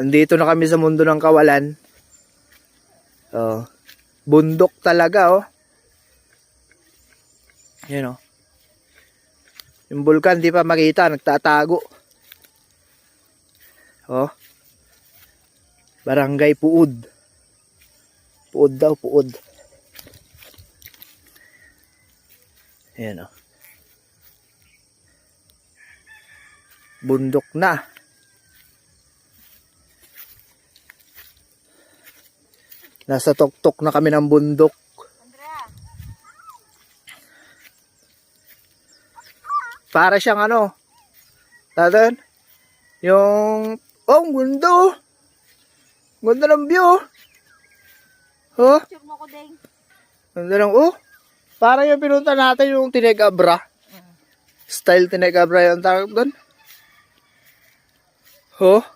Andito na kami sa mundo ng kawalan. Oh. Bundok talaga, oh. Yan, oh. Yung bulkan, di pa makita. Nagtatago. Oh. Barangay Puud. Puud daw, Puud. Ayan, oh. Bundok na. Nasa tuktok na kami ng bundok. Para siyang ano, tatan, yung, oh, ang mundo. Ganda ng view. Oh, Picture mo ko, Deng. ganda ng, oh. Para yung pinunta natin yung Tinegabra. Style Tinegabra yung tawag doon. Oh,